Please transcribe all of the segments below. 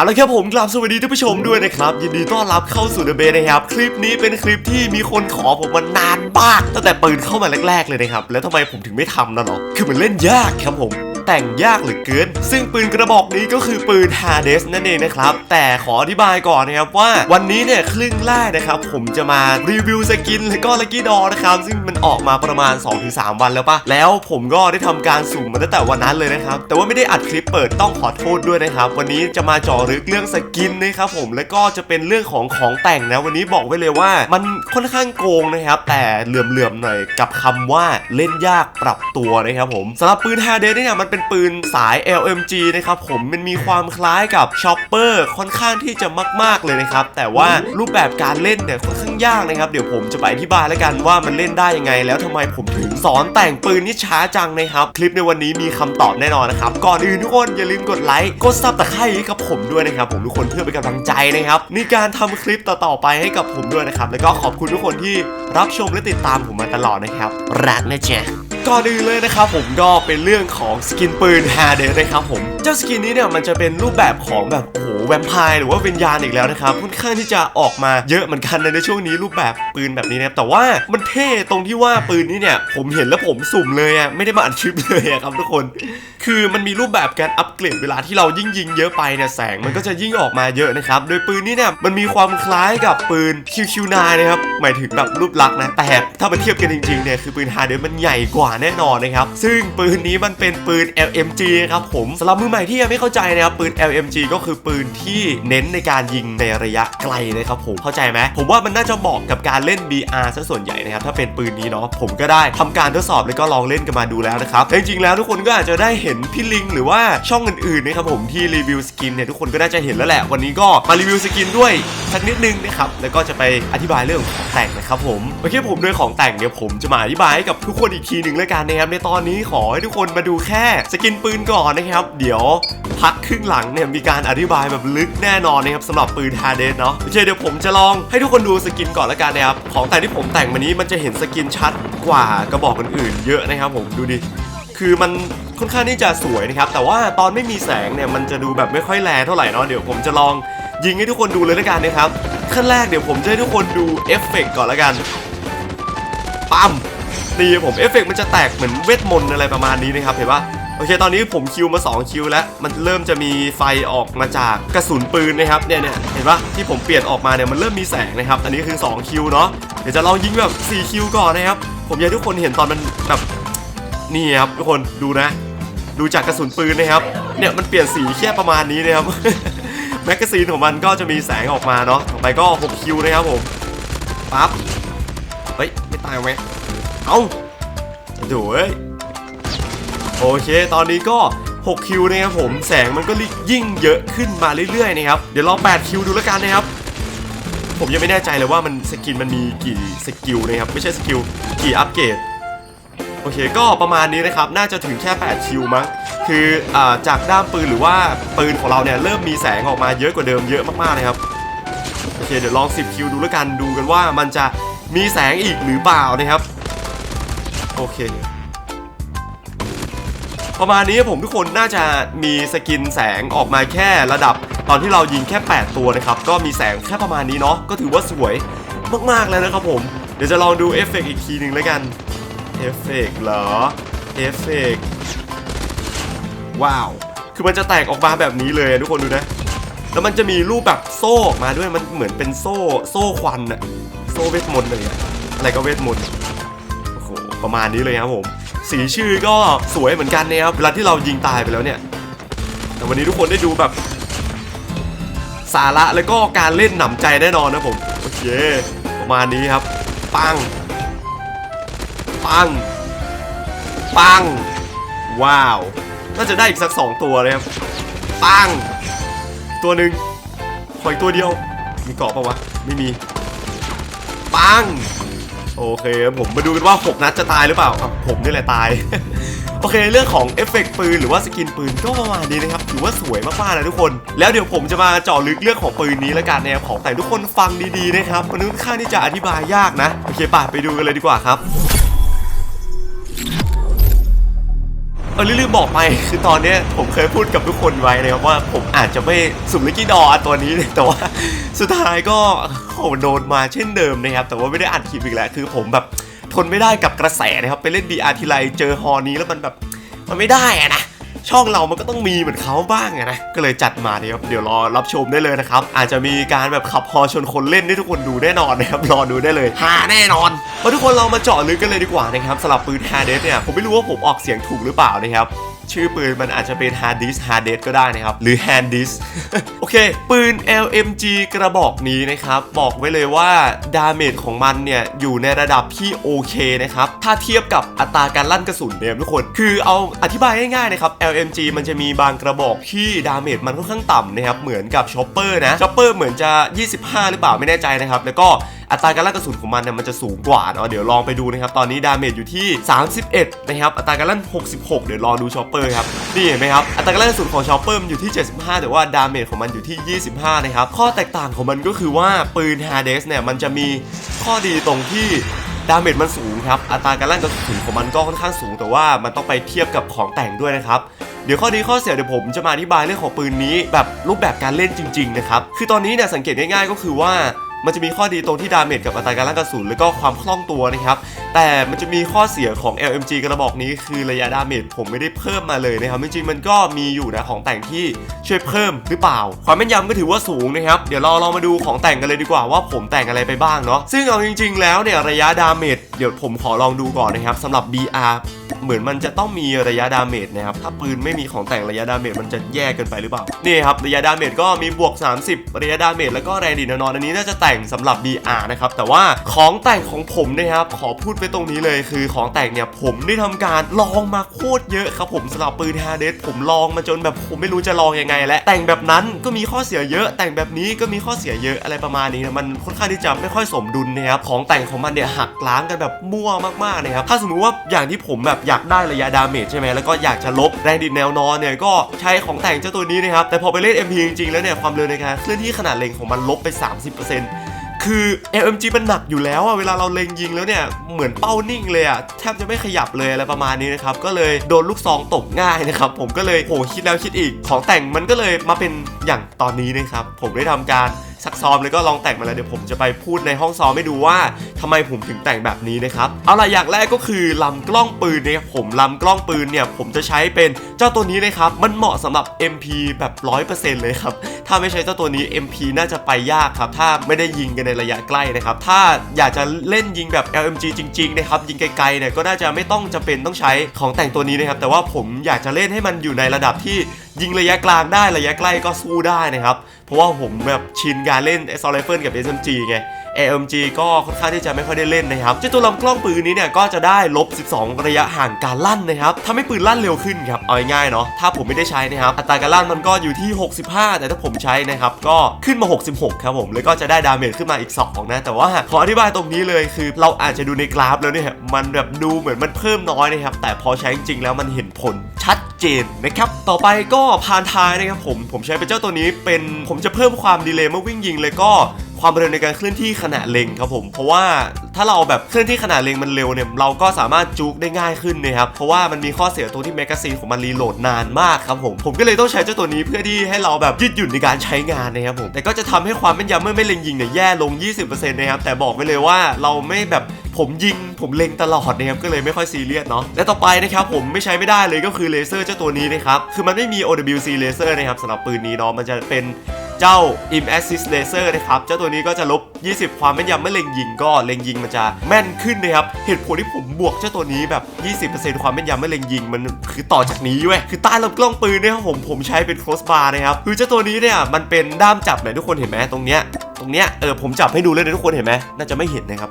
เอาละครับผมกลับสวัสดีท่านผู้ชมด้วยนะครับยินดีต้อนรับเข้าสู่เดอะเบนะครับ คลิปนี้เป็นคลิปที่มีคนขอผมมานานมากตั้งแต่ปืนเข้ามาแรก ๆ เลยนะครับ แล้วทำไมผมถึงไม่ทำนะเนาะคือมันเล่นยากครับผม แต่งยากเหลือเกิน ซึ่งปืนกระบอกนี้ก็คือปืน h a r d e s นั่นเองนะครับ แต่ขออธิบายก่อนนะครับว่าวันนี้เนี่ยครึ่งแรกนะครับ ผมจะมารีวิวสกิน แล้วก็ลักกี้ดอนะครับ ซึ่งมันออกมาประมาณ 2-3 วันแล้วปะแล้วผมก็ได้ทำการสุ่มมาตั้งแต่วันนั้นเลยนะครับ แต่ว่าไม่ได้อัดคลิปเปิดต้องขอโทษด้วยนะครับ วันนี้จะมาเจาะลึกเรื่องสกินนะครับผมแล้วก็จะเป็นเรื่องของของแต่งนะวันนี้บอกไว้เลยว่า มันค่อนข้างโกงนะครับ แต่เหลื่อมๆหน่อยกับคำว่าเล่นยากปรับตัวนะครับผมสำหรับปืน h a r d e s เนี่ยมันเป็นปืนสาย LMG นะครับผมมันมีความคล้ายกับช็อปเปอร์ค่อนข้างที่จะมาก ๆเลยนะครับ แต่ว่ารูปแบบการเล่นเนี่ยค่อนข้างยากนะครับ เดี๋ยวผมจะไปอธิบายแล้วกันว่ามันเล่นได้ยังไง แล้วทำไมผมถึงสอนแต่งปืนนี่ช้าจังนะครับ คลิปในวันนี้มีคำตอบแน่นอนนะครับ ก่อนอื่นทุกคนอย่าลืมกดไลค์กดซับตะไคร้ให้กับผมด้วยนะครับผมทุกคนเพื่อเป็นกำลังใจนะครับในการทำคลิปต่อๆไปให้กับผมด้วยนะครับแล้วก็ขอบคุณทุกคนที่รับชมและติดตามผมมาตลอดนะครับรักนะจ๊ะ ก่อนอื่นเลยนะครับผมก็เป็นเรื่องของสกินปืนแฮเดนะครับผม เจ้าสกินนี้เนี่ยมันจะเป็นรูปแบบของแบบโอ้โหแวมไพร์หรือว่าวิญญาณอีกแล้วนะครับค่อนข้างที่จะออกมาเยอะเหมือนกันในช่วงนี้รูปแบบปืนแบบนี้นะครับแต่ว่ามันเท่ตรงที่ว่าปืนนี้เนี่ยผมเห็นแล้วผมสุ่มเลยอะไม่ได้มาอัดคลิปเลยอะครับทุกคนคือมันมีรูปแบบการอัปเกรดเวลาที่เรายิ่งยิงเยอะไปเนี่ยแสงมันก็จะยิ่งออกมาเยอะนะครับ โดยปืนนี้เนี่ยมันมีความคล้ายกับปืน QQ9 นะครับหมายถึงแบบรูปลักษณ์นะแต่ถ้ามาเทียบกันจริงๆเนี่ยคือปืน h a r d e s มันใหญ่กว่าแน่นอนนะครับซึ่งปืนนี้มันเป็นปืน LMG ครับผมสำหรับมือใหม่ที่ยังไม่เข้าใจนะครับปืน LMG ก็คือปืนที่เน้นในการยิงในระยะไกลนะครับผมเข้าใจไหมผมว่ามันน่าจะเหมาะกับการเล่น BR ซะส่วนใหญ่นะครับถ้าเป็นปืนนี้เนาะผมก็ได้ทำการทดสอบแล้วก็ลองเล่นกันมาดูแล้วนะครับจริงๆแล้วทุกคนก็อาจจะได้เห็นพี่ลิงหรือว่าช่องอื่นๆนะครับผมที่รีวิวสกินเนี่ยทุกคนก็น่าจะเห็นแล้วแหละวันนี้ก็มารีวิวสกินด้วยสักนิดนึงนะครับแล้วก็จะไปอธิบายเรื่องของแต่งนะครับผมโอเคผมด้วยของแต่งเดี๋ยวผมจะมาอธิบายให้กับทุกคนอีกทีหนึ่งแล้วกันนะครับในตอนนี้ขอให้ทุกคนมาดูแค่สกินปืนก่อนนะครับ เดี๋ยวพักครึ่งหลังเนี่ยมีการอธิบายแบบลึกแน่นอนนะครับสำหรับปืนฮาเดนเนาะโอเคเดี๋ยวผมจะลองให้ทุกคนดูสกินก่อนแล้วกันนะครับของแต่งที่ผมแต่งมานี้มันจะเห็นสกินชัดกว่ากระบอกอื่นๆเยอะนะครับผมดูดิ คือมันค่อนข้างที่จะสวยนะครับ แต่ว่าตอนไม่มีแสงเนี่ยมันจะดูแบบไม่ค่อยแลเท่าไหร่เนาะเดี๋ยวผมจะลองยิงให้ทุกคนดูเลยล้วกันนะครับขั้นแรกเดี๋ยวผมจะให้ทุกคนดูเอฟเฟกต์ก่อนล้วกันปั๊มนี่ผมเอฟเฟกต์มันจะแตกเหมือนเวทมนต์อะไรประมาณนี้นะครับเห็นปะโอเคตอนนี้ผมคิวมา 2 คิวแล้ว มันเริ่มจะมีไฟออกมาจากกระสุนปืนนะครับเนี่ยเนี่ยเห็นปะที่ผมเปลี่ยนออกมาเนี่ยมันเริ่มมีแสงนะครับ อันนี้คือ 2 คิวเนาะเดี๋ยวจะลองยิงแบบ 4 คิวก่อนนะครับ ผมอยากทุกคนเห็นตอนมันแบบ นี่ครับทุกคนดูนะ ดูจากกระสุนปืนนะครับ เนี่ยมันเปลี่ยนสีแค่ประมาณนี้นะครับ แมกกาซีนของมันก็จะมีแสงออกมาเนาะต่อไปก็6คิวนะครับผมปั๊บเฮ้ยไม่ตายไหมเอ้าดูเอ้ยโอเค ตอนนี้ก็6คิวนะครับผมแสงมันก็ยิ่งเยอะขึ้นมาเรื่อยๆนะครับเดี๋ยวลอง8คิวดูแล้วกันนะครับผมยังไม่แน่ใจเลยว่ามันสกินมันมีกี่สกิลนะครับไม่ใช่สกิลกี่อัปเกรด โอเคก็ประมาณนี้นะครับ น่าจะถึงแค่ 8 คิวมั้ง คืออจากด้ามปืนหรือว่าปืนของเราเนี่ยเริ่มมีแสงออกมาเยอะกว่าเดิมเยอะมากๆนะครับ โอเคเดี๋ยวลอง 10 คิวดูแล้วกันดูกันว่ามันจะมีแสงอีกหรือเปล่านะครับ โอเค ประมาณนี้ผมทุกคนน่าจะมีสกินแสงออกมาแค่ระดับ ตอนที่เรายิงแค่ 8 ตัวนะครับ ก็มีแสงแค่ประมาณนี้เนาะ ก็ถือว่าสวยมากๆแล้วนะครับผม เดี๋ยวจะลองดูเอฟเฟกต์อีกทีหนึ่งแล้วกัน เอฟเฟกต์เหรอ เอฟเฟกต์ว้าว คือมันจะแตกออกมาแบบนี้เลยทุกคนดูนะ แล้วมันจะมีรูปแบบโซ่ออกมาด้วย มันเหมือนเป็นโซ่ โซ่ควันอะโซ่เวทมนต์เลยอะอะไรก็เวทมนต์ โอ้โห ประมาณนี้เลยครับผม สีชื่อก็สวยเหมือนกันนะครับ เวลาที่เรายิงตายไปแล้วเนี่ย แต่วันนี้ทุกคนได้ดูแบบสาระแล้วก็การเล่นหนำใจแน่นอนนะผม โอเค ประมาณนี้ครับ ปัง ปัง ปัง ว้าว น่าจะได้อีกสักสองตัวเลยครับ ปัง ตัวหนึ่งขออีกตัวเดียว มีเกาะปะวะ ไม่มี ปัง โอเคผมมาดูกันว่า 6 นัดจะตายหรือเปล่าผมนี่แหละตาย โอเค เรื่องของเอฟเฟกต์ปืนหรือว่าสกินปืนก็ประมาณนี้นะครับ ถือว่าสวยมากๆนะทุกคน แล้วเดี๋ยวผมจะมาเจาะลึกเรื่องของปืนนี้แล้วกันนะครับ ของแต่ทุกคนฟังดีๆนะครับ มันค่อนข้างที่จะอธิบายยากนะ โอเคป่ะไปดูกันเลยดีกว่าครับ ออลืมบอกไปคือตอนนี้ผมเคยพูดกับทุกคนไว้นะครับว่าผมอาจจะไม่สุ่มลิกกี้ดอตัวนี้แต่ว่าสุดท้ายก็โหโดนมาเช่นเดิมนะครับแต่ว่าไม่ได้อัดคลิปอีกแล้วคือผมแบบทนไม่ได้กับกระแสนะครับไปเล่น BR ทีไรเจอฮอนี้แล้วมันแบบมันไม่ได้อะนะ ช่องเรามันก็ต้องมีเหมือนเขาบ้างอะนะก็เลยจัดมาเนี่ยครับเดี๋ยวรอรับชมได้เลยนะครับอาจจะมีการแบบขับฮอชนคนเล่นให้ทุกคนดูแน่นอนนะครับรอดูได้เลยฮาแน่นอนมาทุกคนเรามาเจาะลึกกันเลยดีกว่านะครับสำหรับปืนฮาร์เดสเนี่ยผมไม่รู้ว่าผมออกเสียงถูกหรือเปล่านะครับ ชื่อปืนมันอาจจะเป็นฮาร์ดิสฮาร์เดสก็ได้นะครับ หรือแฮนดิสโอเค ปืน LMG กระบอกนี้นะครับ บอกไว้เลยว่าดาเมจของมันเนี่ยอยู่ในระดับที่โอเคนะครับ ถ้าเทียบกับอัตราการลั่นกระสุนเนี่ยทุกคน คือเอาอธิบายง่ายๆนะครับ LMG มันจะมีบางกระบอกที่ดาเมจมันค่อนข้างต่ำนะครับ เหมือนกับชอปเปอร์นะชอปเปอร์เหมือนจะ 25 หรือเปล่าไม่แน่ใจนะครับ แล้วก็ อัตราการลั่นกระสุนของมันเนี่ยมันจะสูงกว่าเนาะเดี๋ยวลองไปดูนะครับตอนนี้ดาเมจอยู่ที่ 31 นะครับอัตราการลั่น 66 เดี๋ยวลองดูชอปเปอร์ครับนี่เห็นไหมครับอัตราการลั่นกระสุนของชอปเปอร์มันอยู่ที่ 75 แต่ว่าดาเมจของมันอยู่ที่ 25 นะครับข้อแตกต่างของมันก็คือว่าปืน h a r d e s เนี่ยมันจะมีข้อดีตรงที่ดาเมจมันสูงครับ อัตราการลั่นกระสุนของมันก็ค่อนข้างสูง แต่ว่ามันต้องไปเทียบกับของแต่งด้วยนะครับ เดี๋ยวข้อดีข้อเสียเดี๋ยวผมจะมาอธิบายเรื่องของปืนนี้แบบรูปแบบการเล่นจริง ๆ นะครับ คือตอนนี้เนี่ยสังเกตง่ายๆก็คือว่า มันจะมีข้อดีตรงที่ดาเมจกับอัตราการลั่นกระสุนแล้วก็ความคล่องตัวนะครับ แต่มันจะมีข้อเสียของ LMG กระบอกนี้คือระยะดาเมจผมไม่ได้เพิ่มมาเลยนะครับจริงๆมันก็มีอยู่นะของแต่งที่ช่วยเพิ่มหรือเปล่า ความแม่นยำก็ถือว่าสูงนะครับเดี๋ยวเราลองมาดูของแต่งกันเลยดีกว่าว่าผมแต่งอะไรไปบ้างเนาะซึ่งเอาจริง ๆ แล้วเนี่ยระยะดาเมจเดี๋ยวผมขอลองดูก่อนนะครับสำหรับ BR เหมือนมันจะต้องมีระยะดาเมจนะครับ ถ้าปืนไม่มีของแต่งระยะดาเมจมันจะแย่เกินไปหรือเปล่า นี่ครับระยะดาเมจก็มีบวก 30 ระยะดาเมจแล้วก็แรงดีนอนอันนี้น่าจะแตแต่งสำหรับ BR นะครับแต่ว่าของแต่งของผมนะครับขอพูดไปตรงนี้เลยคือของแต่งเนี่ยผมได้ทำการลองมาโคตรเยอะครับผมสำหรับปืนฮาร์เดสผมลองมาจนแบบผมไม่รู้จะลองยังไงและแต่งแบบนั้นก็มีข้อเสียเยอะ แต่งแบบนี้ก็มีข้อเสียเยอะอะไรประมาณนี้นะมันค่อนข้างที่จะไม่ค่อยสมดุลนะครับของแต่งของมันเนี่ยหักล้างกันแบบมั่วมากๆนะครับถ้าสมมุติว่าอย่างที่ผมแบบอยากได้ระยะดาเมจใช่ไหมแล้วก็อยากจะลบแรงดิดแนวนอนเนี่ยก็ใช้ของแต่งเจ้าตัวนี้นะครับแต่พอไปเล่น MP จริงๆแล้วเนี่ยความเร็วในการเคลื่อนที่ขนาดเล็งของมันลบไป 30% คือ LMG มันหนักอยู่แล้วอะเวลาเราเล็งยิงแล้วเนี่ย เหมือนเป้านิ่งเลยอะแทบจะไม่ขยับเลยอะไรประมาณนี้นะครับ ก็เลยโดนลูกซองตกง่ายนะครับ ผมก็เลยโหคิดแล้วคิดอีก ของแต่งมันก็เลยมาเป็นอย่างตอนนี้นะครับ ผมได้ทำการ ซักซ้อมแล้วก็ลองแต่งมาแล้วเดี๋ยวผมจะไปพูดในห้องซ้อมให้ดูว่าทำไมผมถึงแต่งแบบนี้นะครับเอาล่ะอย่างแรกก็คือลำกล้องปืนนะครับผมลำกล้องปืนเนี่ยผมจะใช้เป็นเจ้าตัวนี้นะครับมันเหมาะสำหรับ MP แบบ 100%เลยครับถ้าไม่ใช้เจ้าตัวนี้ MP น่าจะไปยากครับ ถ้าไม่ได้ยิงกันในระยะใกล้นะครับ ถ้าอยากจะเล่นยิงแบบ LMG จริงๆนะครับ ยิงไกลๆเนี่ยก็น่าจะไม่ต้องจำเป็นต้องใช้ของแต่งตัวนี้นะครับ แต่ว่าผมอยากจะเล่นให้มันอยู่ในระดับที่ยิงระยะกลางได้ระยะใกล้ก็สู้ได้นะครับ เพราะว่าผมแบบชินการเล่นไอ r i f l e กับ SMG ไง AMG ก็ค่อนข้างที่จะไม่ค่อยได้เล่นนะครับเจ้าตัวลำกล้องปืนนี้เนี่ยก็จะได้ลบ 12 ระยะห่างการลั่นนะครับทำให้ปืนลั่นเร็วขึ้นครับเอาง่ายๆเนาะถ้าผมไม่ได้ใช้นะครับอัตราการลั่นมันก็อยู่ที่ 65 แต่ถ้าผมใช้นะครับก็ขึ้นมา 66 ครับผมแล้วก็จะได้ดาเมจขึ้นมาอีก 2 นะ แต่ว่าขออธิบายตรงนี้เลยคือ เราอาจจะดูในกราฟแล้วเนี่ยมันแบบดูเหมือนมันเพิ่มน้อยนะครับแต่พอใช้จริงๆแล้วมันเห็นผลชัดเจนนะครับต่อไปก็พานท้ายนะครับผมผมใช้เป็นเจ้าตัวนี้เป็นผมจะเพิ่มความดีเลย์เมื่อวิ่งยิงเลยก็ ความเร็วในการเคลื่อนที่ขณะเล็งครับผมเพราะว่าถ้าเราแบบเคลื่อนที่ขณะเล็งมันเร็วเนี่ยเราก็สามารถจุกได้ง่ายขึ้นนะครับเพราะว่ามันมีข้อเสียตรงที่แมกกาซีนของมันรีโหลดนานมากครับผมผมก็เลยต้องใช้เจ้าตัวนี้เพื่อที่ให้เราแบบยืดหยุ่นในการใช้งานนะครับผมแต่ก็จะทำให้ความแม่นยำเมื่อไม่เล็งยิงเนี่ยแย่ลง 20%นะครับแต่บอกไว้เลยว่าเราไม่แบบผมยิงผมเล็งตลอดนะครับก็เลยไม่ค่อยซีเรียสเนาะและต่อไปนะครับผมไม่ใช้ไม่ได้เลยก็คือเลเซอร์เจ้าตัวนี้นะครับคือมันไม่มี OWC เลเซอร์นะครับสำหรับปืนนี้เนาะมันจะเป็น เจ้า Im Assist Laser นะครับ เจ้าตัวนี้ก็จะลบ 20 ความแม่นยำเมื่อเล็งยิงก็เล็งยิงมันจะแม่นขึ้นนะครับ เหตุผลที่ผมบวกเจ้าตัวนี้แบบ 20%ความแม่นยำเมื่อเล็งยิงมันคือต่อจากนี้เว้ยคือใต้ลำกล้องปืนเนี่ยครับผมผมใช้เป็น cross bar นะครับคือเจ้าตัวนี้เนี่ยมันเป็นด้ามจับเลยทุกคนเห็นไหมตรงเนี้ยตรงเนี้ยเออผมจับให้ดูเลยนะทุกคนเห็นไหมน่าจะไม่เห็นนะครับ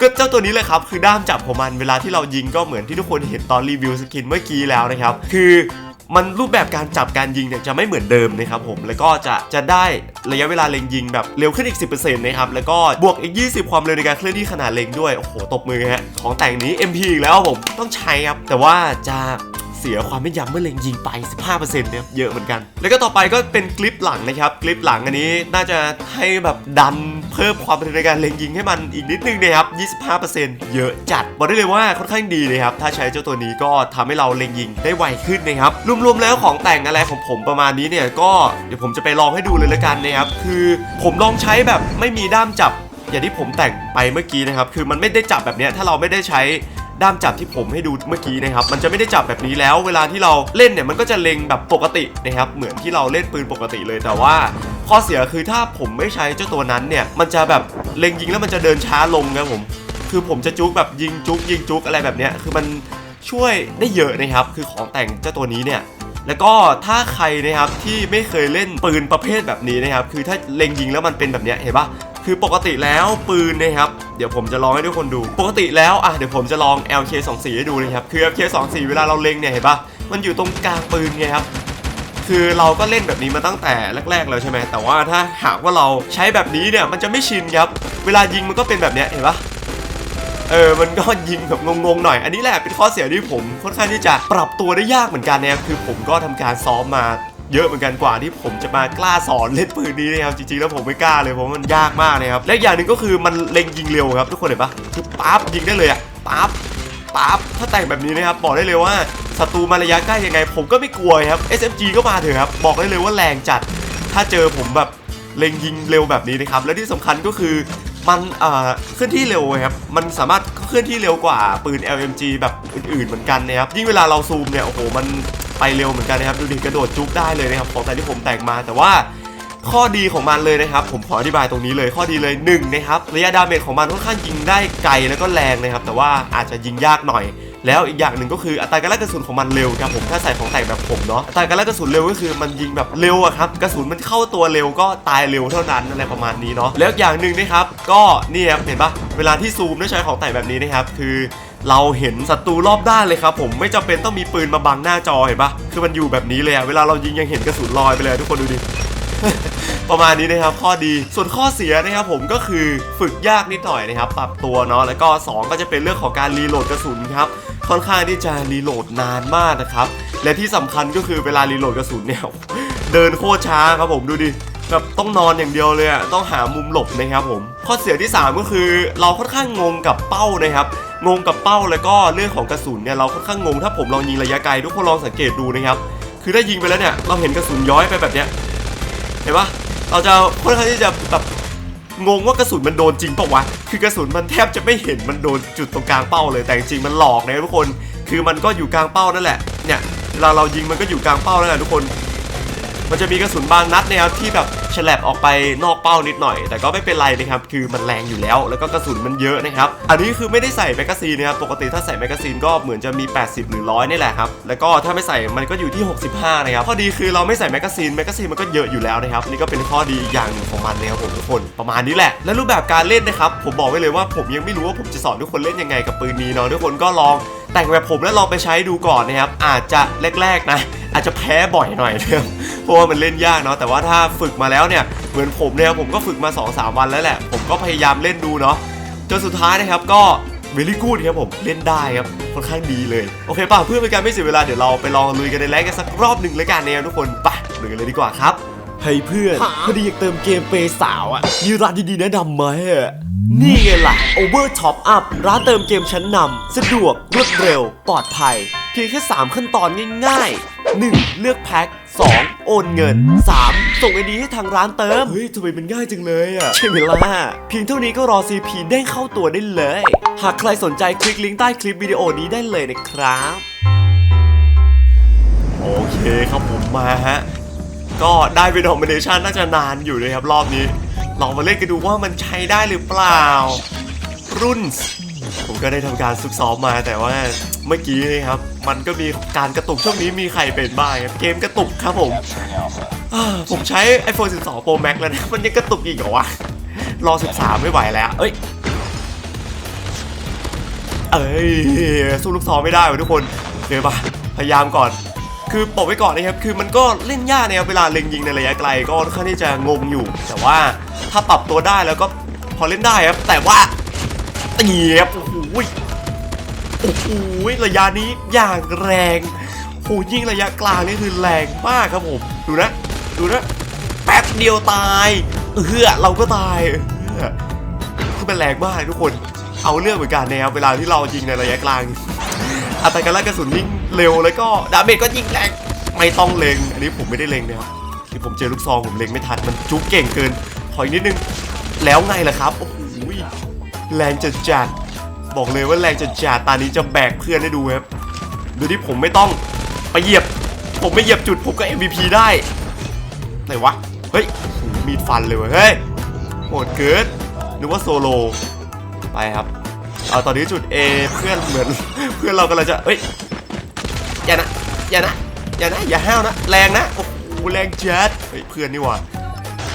ก็เจ้าตัวนี้เลยครับ คือด้ามจับของมันเวลาที่เรายิงก็เหมือนที่ทุกคนเห็นตอนรีวิวสกินเมื่อกี้แล้วนะครับ คือ มันรูปแบบการจับการยิงเนี่ยจะไม่เหมือนเดิมนะครับผมแล้วก็จะจะได้ระยะเวลาเล็งยิงแบบเร็วขึ้นอีก 10%นะครับแล้วก็บวกอีก 20 ความเร็วในการเคลื่อนที่ขนาดเล็งด้วยโอ้โหตบมือฮะของแต่งนี้ MP อีกแล้วผมต้องใช้ครับแต่ว่าจะเสียความแม่นยำเมื่อเล็งยิงไป 15%เนี่ยเยอะเหมือนกัน แล้วก็ต่อไปก็เป็นคลิปหลังนะครับคลิปหลังอันนี้น่าจะให้แบบดัน เพิ่มความเร็วในการเล็งยิงให้มันอีกนิดนึงนะครับ 25%เยอะจัดบอกได้เลยว่าค่อนข้างดีเลยครับ ถ้าใช้เจ้าตัวนี้ก็ทำให้เราเล็งยิงได้ไวขึ้นนะครับ รวมๆแล้วของแต่งอะไรของผมประมาณนี้เนี่ยก็เดี๋ยวผมจะไปลองให้ดูเลยละกันนะครับ คือผมลองใช้แบบไม่มีด้ามจับอย่างที่ผมแต่งไปเมื่อกี้นะครับ คือมันไม่ได้จับแบบนี้ถ้าเราไม่ได้ใช้ ด้ามจับที่ผมให้ดูเมื่อกี้นะครับมันจะไม่ได้จับแบบนี้แล้ว เวลาที่เราเล่นเนี่ยมันก็จะเล็งแบบปกตินะครับเหมือนที่เราเล่นปืนปกติเลยแต่ว่าข้อเสียคือถ้าผมไม่ใช้เจ้าตัวนั้นเนี่ยมันจะแบบเล็งยิงแล้วมันจะเดินช้าลงครับผม คือผมจะจุกแบบยิงจุกยิงจุกอะไรแบบเนี้ยคือมันช่วยได้เยอะนะครับ คือของแต่งเจ้าตัวนี้เนี่ยแล้วก็ถ้าใครนะครับที่ไม่เคยเล่นปืนประเภทแบบนี้นะครับ คือถ้าเล็งยิงแล้วมันเป็นแบบเนี้ยเห็นปะ คือปกติแล้วปืนนะครับเดี๋ยวผมจะลองให้ทุกคนดู ปกติแล้วอะเดี๋ยวผมจะลอง LK24 ให้ดูนะครับคือ LK24 เวลาเราเล็งเนี่ยเห็นปะมันอยู่ตรงกลางปืนไงครับคือเราก็เล่นแบบนี้มาตั้งแต่แรก ๆ แล้วใช่ไหมแต่ว่าถ้าหากว่าเราใช้แบบนี้เนี่ยมันจะไม่ชินครับ เวลายิงมันก็เป็นแบบเนี้ยเห็นปะเออ มันก็ยิงแบบงงๆหน่อย อันนี้แหละเป็นข้อเสียที่ผมค่อนข้างที่จะปรับตัวได้ยากเหมือนกันนะครับ คือผมก็ทำการซ้อมมา เยอะเหมือนกันกว่าที่ผมจะมากล้าสอนเล่นปืนนี้นะครับจริงๆแล้วผมไม่กล้าเลยเพราะมันยากมากนะครับและอีกอย่างหนึ่งก็คือมันเล็งยิงเร็วครับทุกคนเห็นปะคือปั๊บยิงได้เลยอะปั๊บปั๊บถ้าแต่งแบบนี้นะครับบอกได้เลยว่าศัตรูมาระยะใกล้ยังไง ผมก็ไม่กลัวครับ SMG ก็มาเถอะครับบอกได้เลยว่าแรงจัด ถ้าเจอผมแบบเล็งยิงเร็วแบบนี้นะครับและที่สำคัญก็คือมันเอ่อเคลื่อนที่เร็วครับ มันสามารถเคลื่อนที่เร็วกว่าปืน LMG แบบอื่นๆเหมือนกันนะครับยิ่งเวลาเราซูมเนี่ยโอ้โหมัน ไปเร็วเหมือนกันนะครับ ดูดิกระโดดจุกได้เลยนะครับของแต่ที่ผมแต่งมาแต่ว่าข้อดีของมันเลยนะครับ ผมขออธิบายตรงนี้เลยข้อดีเลยหนึ่งนะครับระยะดาเมจของมันค่อนข้างยิงได้ไกลแล้วก็แรงนะครับ แต่ว่าอาจจะยิงยากหน่อย แล้วอีกอย่างหนึ่งก็คืออัตราการล่กระสุนของมันเร็วครับผมถ้าใส่ของแต่งแบบผมเนาะอัตราการล่กระสุนเร็วก็คือมันยิงแบบเร็วอะครับกระสุนมันเข้าตัวเร็วก็ตายเร็วเท่านั้นอะไรประมาณนี้เนาะแล้วอีกอย่างหนึ่งนะครับ ก็นี่ครับเห็นปะเวลาที่ซูมด้วยใช้ของแต่งแบบนี้นะครับคือ เราเห็นศัตรูรอบด้านเลยครับผมไม่จำเป็นต้องมีปืนมาบังหน้าจอเห็นปะคือมันอยู่แบบนี้เลยอะเวลาเรายิงยังเห็นกระสุนลอยไปเลยทุกคนดูดิประมาณนี้นะครับข้อดีส่วนข้อเสียนะครับผมก็คือฝึกยากนิดหน่อยนะครับปรับตัวเนาะแล้วก็ 2 ก็จะเป็นเรื่องของการรีโหลดกระสุนครับค่อนข้างที่จะรีโหลดนานมากนะครับและที่สำคัญก็คือเวลารีโหลดกระสุนเนี่ยเดินโคตรช้าครับผมดูดิแบบต้องนอนอย่างเดียวเลยอะต้องหามุมหลบนะครับผมข้อเสียที่ 3 ก็คือเราค่อนข้างงงกับเป้านะครับ งงกับเป้าแล้วก็เรื่องของกระสุนเนี่ยเราค่อนข้างงงถ้าผมลองยิงระยะไกลทุกคนลองสังเกตดูนะครับ คือถ้ายิงไปแล้วเนี่ยเราเห็นกระสุนย้อยไปแบบเนี้ยเห็นปะเราจะค่อนข้างที่จะแบบงงว่ากระสุนมันโดนจริงปะวะ คือกระสุนมันแทบจะไม่เห็นมันโดนจุดตรงกลางเป้าเลย แต่จริงมันหลอกนะทุกคน คือมันก็อยู่กลางเป้านั่นแหละ เนี่ย เวลาเรายิงมันก็อยู่กลางเป้านั่นแหละทุกคน มันจะมีกระสุนบางนัดนะครับที่แบบฉลับออกไปนอกเป้านิดหน่อย แต่ก็ไม่เป็นไรนะครับคือมันแรงอยู่แล้ว แล้วก็กระสุนมันเยอะนะครับอันนี้คือไม่ได้ใส่แมกกาซีนนะครับปกติถ้าใส่แมกกาซีนก็เหมือนจะมี 80 หรือร้อยนี่แหละครับแล้วก็ถ้าไม่ใส่มันก็อยู่ที่ 65 นะครับข้อดีคือเราไม่ใส่แมกกาซีนแมกกาซีนมันก็เยอะอยู่แล้วนะครับนี่ก็เป็นข้อดีอย่างหนึ่งของมันนะครับผมทุกคนประมาณนี้แหละ และรูปแบบการเล่นนะครับผมบอกไว้เลยว่าผมยังไม่รู้ว่าผมจะสอนทุกคนเล่นยังไงกับปืนนี้เนาะทุกคนก็ลองแต่งแบบผมแล้วลองไปใช้ดูก่อนนะครับอาจจะแรกๆนะอาจจะแพ้บ่อยหน่อยนะเพราะว่ามันเล่นยากเนาะแต่ว่าถ้าฝึกมาแล้วเนี่ยเหมือนผมเนี่ยผมก็ฝึกมา 2-3 วันแล้วแหละ ผมก็พยายามเล่นดูเนาะจนสุดท้ายนะครับก็เวลี่กูดครับผมเล่นได้ครับค่อนข้างดีเลยโอเคป่ะเพื่อเป็นการไม่เสียเวลาเดี๋ยวเราไปลองลุยกันในแรงกันสักรอบหนึ่งแล้วกันนะครับทุกคนไปลุยกันเลยดีกว่าครับเฮ้ยเพื่อนพอดีอยากเติมเกมเปย์สาวอะมีร้านดีๆแนะนำไหมอะนี่ไงล่ะ Over Top Up ร้านเติมเกมชั้นนำสะดวกรวดเร็ว ปลอดภัย เพียงแค่ 3 ขั้นตอนง่ายๆ 1. เลือกแพ็ค 2. โอนเงิน 3. ส่งไอดีให้ทางร้านเติม เฮ้ยทำไมมันง่ายจังเลยอะ ใช่ไหมล่ะ เพียงเท่านี้ก็รอ CP ได้เข้าตัวได้เลย หากใครสนใจคลิกลิงก์ใต้คลิปวิดีโอนี้ได้เลยนะครับ โอเคครับผมมาฮะ ก็ได้เป็นดอมิเนชันน่าจะนานอยู่เลยครับรอบนี้ ลองมาเล่นกันดูว่ามันใช้ได้หรือเปล่า รุ่น ผมก็ได้ทำการซุกซ้อมมาแต่ว่าเมื่อกี้นะครับ มันก็มีการกระตุกช่วงนี้มีใครเป็นบ้างครับเกมกระตุกครับผมผมใช้ iPhone 12 Pro Max แล้วนะมันยังกระตุกอีกเหรอวะรอ 13 ไม่ไหวแล้วเอ้ยเอ้ยสู้ลูกซองไม่ได้วะทุกคนเดี๋ยวปะพยายามก่อน คือบอกไว้ก่อนนะครับ คือมันก็เล่นยากนะครับเวลาเล็งยิงในระยะไกลก็ค่อนข้างที่จะงงอยู่ แต่ว่าถ้าปรับตัวได้แล้วก็พอเล่นได้ครับ แต่ว่าเตียบโอ้โห โอ้โหระยะนี้อย่างแรงโอ้โหยิ่งระยะกลางนี่คือแรงมากครับผม ดูนะ ดูนะ แป๊บเดียวตาย เออเราก็ตายเออคือมันแรงมากทุกคน เอาเรื่องเหมือนกันนะครับเวลาที่เรายิงในระยะกลาง อัตราการลั่นกระสุนยิ่งเร็วแล้วก็ดาเมจก็ยิ่งแรงไม่ต้องเล็ง อันนี้ผมไม่ได้เล็งนะครับที่ผมเจอลูกซองผมเล็งไม่ทันมันจุกเก่งเกินขออีกนิดนึง แล้วไงล่ะครับ โอ้โหแรงจัดจัด บอกเลยว่าแรงจัดจัดตานี้จะแบกเพื่อนให้ดูครับ ดูที่ผมไม่ต้องไปเหยียบ ผมไม่เหยียบจุดผมก็ MVP ได้ ไหนวะ เฮ้ยโหมีดฟันเลยเว้ยเฮ้ยโหดเกินนึกว่าโซโล ไปครับ เอาตอนนี้จุด A เพื่อนเหมือน เพื่อนเรากำลังจะเอ้ย อย่านะ อย่านะ อย่านะ อย่าห้าวนะ แรงนะ โอ้โห แรงจัดเฮ้ย เพื่อนนี่หว่า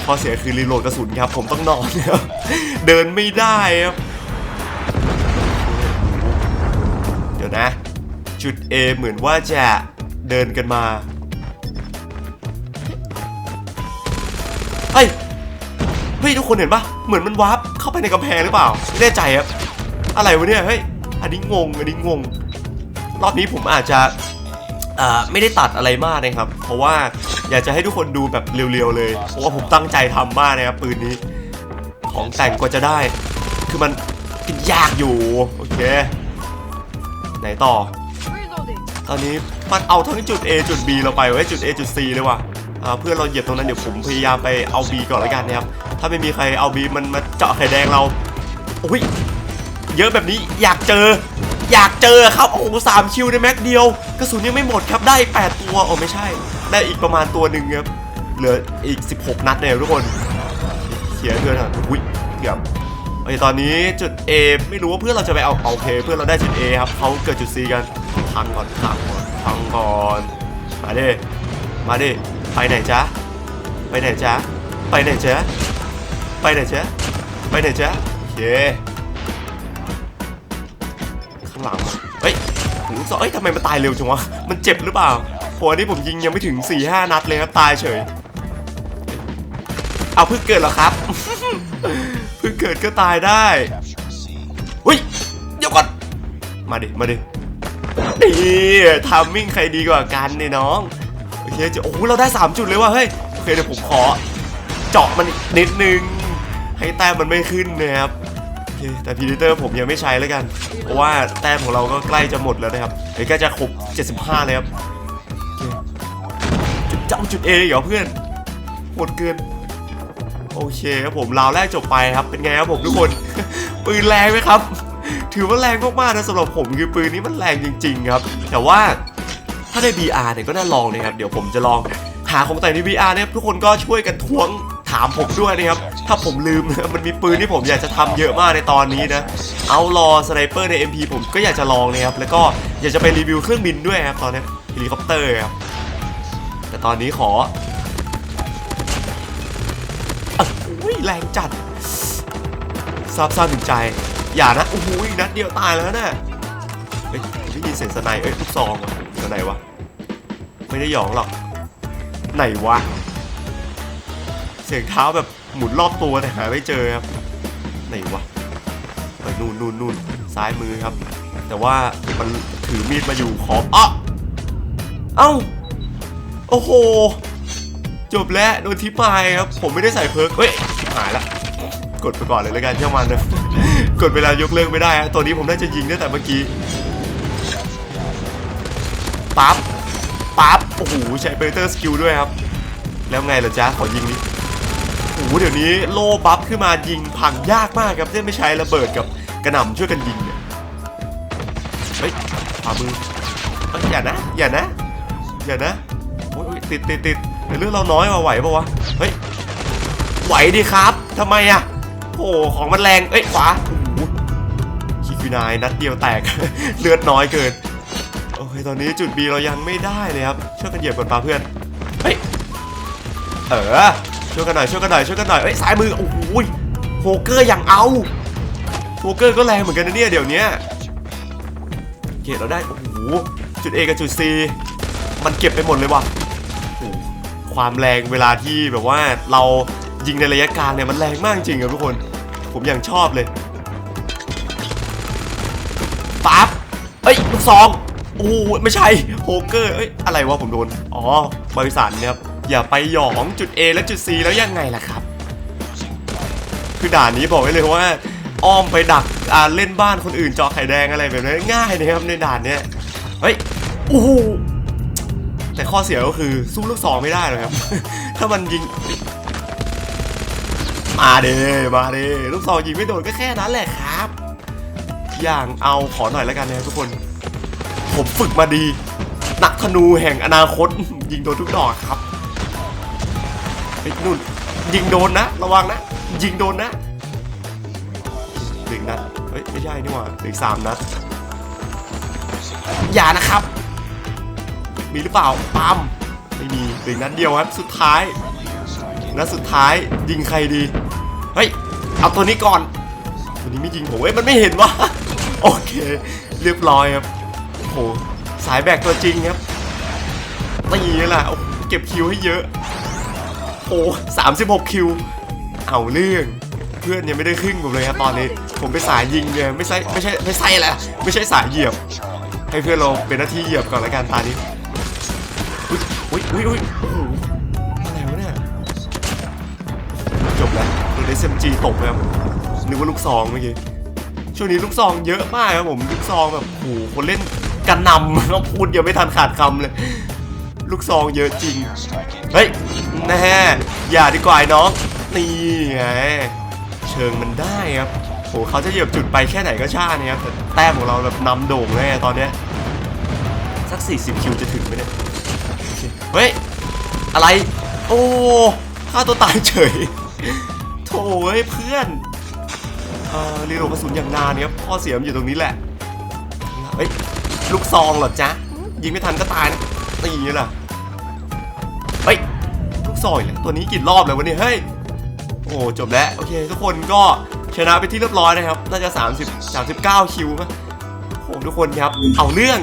พอเสียคือรีโหลดกระสุนครับ ผมต้องนอนครับ เดินไม่ได้ครับ นะ จุด A เหมือนว่าจะเดินกันมาเฮ้ยเฮ้ยทุกคนเห็นปะเหมือนมันวาร์ปเข้าไปในกำแพงหรือเปล่าไม่แน่ใจครับอะไรวะเนี่ยเฮ้ยอันนี้งงอันนี้งง รอบนี้ผมอาจจะไม่ได้ตัดอะไรมากนะครับ เพราะว่าอยากจะให้ทุกคนดูแบบเรียวๆเลยเพราะว่าผมตั้งใจทำมากนะครับปืนนี้ ของแต่งกว่าจะได้ คือมันยากอยู่ โอเค ไหนต่อ ตอนนี้มันเอาทั้งจุด A จุด B เราไปไว้จุด A จุด C เลยว่ะเพื่อนเราเหยียบตรงนั้นเดี๋ยวผมพยายามไปเอา B ก่อนล้วกันนะครับถ้าไม่มีใครเอา B มันมาเจาะไข่แดงเราอุ้ยเยอะแบบนี้อยากเจอ อยากเจอครับโอ้โหสามคิวในแม็กเดียวกระสุนยังไม่หมดครับได้ 8 ตัวโอ้ไม่ใช่ ได้อีกประมาณตัวหนึ่งครับเหลืออีก 16 นัดเนี่ยทุกคนเขียเพื่อนอะอุ้ยเกือบ โอเคตอนนี้จุด A ไม่รู้ว่าเพื่อนเราจะไปเอาโอเค เพื่อนเราได้จุด A ครับเขาเกิดจุด C กันพังก่อนพังก่อนพังก่อนมาดิมาดิไปไหนจ๊ะไปไหนจ๊ะไปไหนจ๊ะไปไหนจ๊ะไปไหนจ๊ะเคข้างหลังเฮ้ยหูสอเอ้ยทำไมมันตายเร็วจังวะมันเจ็บหรือเปล่าโหอันนี้ผมยิงยังไม่ถึง4ี่ห้านัดเลยครับตายเฉย เอาเพิ่งเกิดเหรอครับ พิ่งเกิดก็ตายได้อุ้ยเดี๋ยวก่อนมาดิ มาดินี่ทามมิ่งใครดีกว่ากันเนี่ยน้อง โอเคจะโอ้โหเราได้ 3 จุดเลยว่ะเฮ้ย โอเคเดี๋ยวผมขอ เจาะมันนิดนึง ให้แต้มมันไม่ขึ้นนะครับ โอเค แต่พีดิเตอร์ผมยังไม่ใช้แล้วกัน เพราะว่าแต้มของเราก็ใกล้จะหมดแล้วนะครับเฮ้ยใกล้จะครบ 75 เลยครับโอเคจุดเจ้าจุดเอเหรอเพื่อนหมดเกิน โอเคครับผมราวแรกจบไปครับ เป็นไงครับผมทุกคน ปืนแรงไหมครับ ถือว่าแรงมากๆนะสำหรับผมคือปืนนี้มันแรงจริง ๆ ครับ แต่ว่าถ้าได้ BR เนี่ยก็น่าลองนะครับ เดี๋ยวผมจะลองหาของแต่งใน BR เนี่ยทุกคนก็ช่วยกันทวงถามผมด้วยนะครับ ถ้าผมลืมนะมันมีปืนที่ผมอยากจะทำเยอะมากในตอนนี้นะ เอารอสไนเปอร์ใน MP ผมก็อยากจะลองนะครับ แล้วก็อยากจะไปรีวิวเครื่องบินด้วยครับตอนนี้เฮลิคอปเตอร์ครับ แต่ตอนนี้ขอ อุ้ยแรงจัดซาบซ่านถึงใจ อย่านะโอ้โหนัดเดียวตายแล้วนะเฮ้ยได้ยินเสียงสไนเอ้ยลูกซองว่ะสไนวะ ไม่ได้หยองหรอก ไหนวะ เสียงเท้าแบบหมุนรอบตัวแต่หาไม่เจอครับ ไหนวะไปนู่นนู่นนู่นซ้ายมือครับ แต่ว่ามันถือมีดมาอยู่ขอบอะเอ้า โอ้โห จบแล้วโดนทิปายครับ ผมไม่ได้ใส่เพิร์กเฮ้ย หายละกดไปก่อนเลยแล้วกันเช่างมันนะกดเวลายกเลิกไม่ได้ฮะตัวนี้ผมน่าจะยิงตั้แต่เมื่อกี้ปั๊บปั๊บโอ้โหใช้เบเตอร์สกิลด้วยครับ แล้วไงล่ะจ๊ะขอยิงนี้โอ้โหเดี๋ยวนี้โล่บัฟขึ้นมายิงพังยากมากครับที่ไม่ใช้ระเบิดกับกระหน่ำช่วยกันยิงเนี่ยเฮ้ยขวามืออย่านะอย่านะอย่านะโอ้ยติดติดติดเรื่องเราน้อยมาไหวปะวะเฮ้ย ไหวดิครับทำไมอะโอ้โหของมันแรงเอ้ยขวาโอ้โหคิคินายนัดเดียวแตก เลือดน้อยเกิน โอเค ตอนนี้จุด B เรายังไม่ได้เลยครับ ช่วยกันเหยียบก่อนปาเพื่อน เฮ้ย เออ ช่วยกันหน่อย ช่วยกันหน่อย ช่วยกันหน่อยเอ้ย ซ้ายมือ โอ้โหโฮเกอร์อย่างเอาโฮเกอร์ก็แรงเหมือนกันนะเนี่ยเดี๋ยวนี้เกตเราได้ โอ้โห จุด A กับจุด C มันเก็บไปหมดเลยว่ะความแรงเวลาที่แบบว่าเรา ยิงในระยะกลางเนี่ยมันแรงมากจริงครับทุกคน ผมอย่างชอบเลยปั๊บเอ้ยลูกซองโอ้ไม่ใช่โฮเกอร์เอ้ยอะไรวะผมโดน อ๋อบริษัทเนี่ยครับอย่าไปหยองจุด A และจุด C แล้วยังไงล่ะครับ คือด่านนี้บอกไว้เลยว่า อ้อมไปดักอ่าเล่นบ้านคนอื่นจอไข่แดงอะไรแบบนี้ง่ายนะครับในด่านเนี้ยเฮ้ยโอ้โหแต่ข้อเสียก็คือสู้ลูกซองไม่ได้หรอกครับ ถ้ามันยิง มาเด้มาเด้ลูกซองยิงไม่โดนก็แค่นั้นแหละครับ อย่างเอาขอหน่อยแล้วกันนะทุกคน ผมฝึกมาดี นักธนูแห่งอนาคต ยิงโดนทุกดอกครับไอ้นุ่นยิงโดนนะ ระวังนะ ยิงโดนนะหนึ่งนัดเฮ้ยไม่ใช่นี่หว่าเหลืออกสามนัดอย่านะครับ มีหรือเปล่าปามไม่มีเหลืออกนัดเดียวครับ สุดท้าย นัดสุดท้ายยิงใครดี เฮ้ย เอาตัวนี้ก่อน ตัวนี้ไม่ยิงผมเว้ยมันไม่เห็นวะโอเค เรียบร้อยครับโอ้โหสายแบกตัวจริงครับนี่แหละเก็บคิวให้เยอะ โอ้สามสิบหกคิว เอาเรื่องเพื่อนยังไม่ได้ครึ่งผมเลยครับตอนนี้ผมไปสายยิงเนี่ยไม่ใช่ไม่ใช่ไม่ใช่แหละไม่ใช่สายเหยียบ ให้เพื่อนเราเป็นหน้าที่เหยียบก่อนละกันตานี้อุ้ยอุ้ยอุ้ยอุ้ยโอ้โห SMG ตกเลยครับนึกว่าลูกซองเมื่อกี้ช่วงนี้ลูกซองเยอะมากครับผมลูกซองแบบโอ้โหคนเล่นกันนำเขาพูดยังไม่ทันขาดคำเลย ลูกซองเยอะจริง เฮ้ยแน่อย่าดีกว่าน้องนี่ไงเชิงมันได้ครับโหเขาจะเหยียบจุดไปแค่ไหนก็ช่างนะครับแต่แต้มของเราแบบนำโด่งเลยตอนเนี้ยสัก 40 คิวจะถึงไหมเนี่ยเฮ้ยอะไร โอ้ฆ่าตัวตายเฉย โถ่เฮ้ยเพื่อนเอ่อรีโหลดกระสุนอย่างนานเนี่ยครับข้อเสียมอยู่ตรงนี้แหละเฮ้ยลูกซองเหรอจ๊ะยิงไม่ทันก็ตายนะตีอย่างนี้ล่ะเฮ้ยลูกซองอีกแล้วตัวนี้กี่รอบแล้ววะเนี่ยเฮ้ยโอ้จบแล้วโอเค ทุกคนก็ชนะไปที่เรียบร้อยนะครับ น่าจะ 30 39 คิวมั้ยโอ้ทุกคนครับ เอาเรื่อง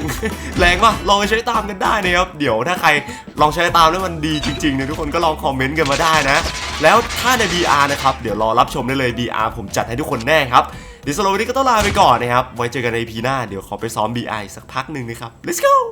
แรงว่ะลองไปใช้ตามกันได้นะครับ เดี๋ยวถ้าใครลองใช้ตามแล้วมันดีจริงๆเนี่ยทุกคนก็ลองคอมเมนต์กันมาได้นะ แล้วถ้าใน VR นะครับเดี๋ยวรอรับชมได้เลย VR ผมจัดให้ทุกคนแน่ครับเดี๋ยวสโลวันนี้ก็ต้องลาไปก่อนนะครับไว้เจอกันใน EP หน้าเดี๋ยวขอไปซ้อม BI สักพักหนึ่งนะครับ let's go